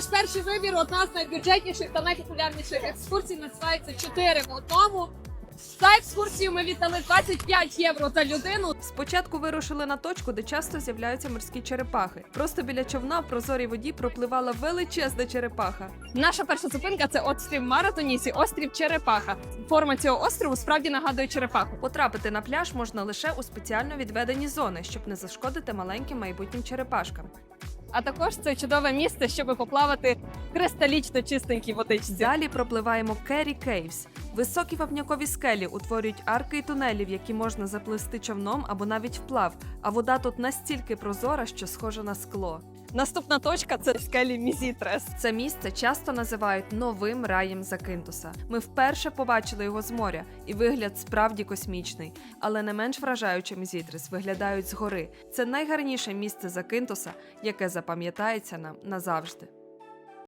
Наш перший вибір одна з найбюджетніших та найпопулярніших екскурсій називається 4 в одному. За екскурсію ми віддали 25 євро за людину. Спочатку вирушили на точку, де часто з'являються морські черепахи. Просто біля човна в прозорій воді пропливала величезна черепаха. Наша перша зупинка це острів Маратонісі, острів Черепаха. Форма цього острову справді нагадує черепаху. Потрапити на пляж можна лише у спеціально відведені зони, щоб не зашкодити маленьким майбутнім черепашкам. А також це чудове місце, щоб поплавати кристалічно чистенькій водичці. Далі пропливаємо Керрі Кейвс. Високі вапнякові скелі утворюють арки і тунелі, в які можна заплисти човном або навіть вплав. А вода тут настільки прозора, що схожа на скло. Наступна точка це скелі Мізітрес. Це місце часто називають новим раєм Закинтуса. Ми вперше побачили його з моря, і вигляд справді космічний, але не менш вражаюче Мізітрес виглядають згори. Це найгарніше місце Закинтуса, яке запам'ятається нам назавжди.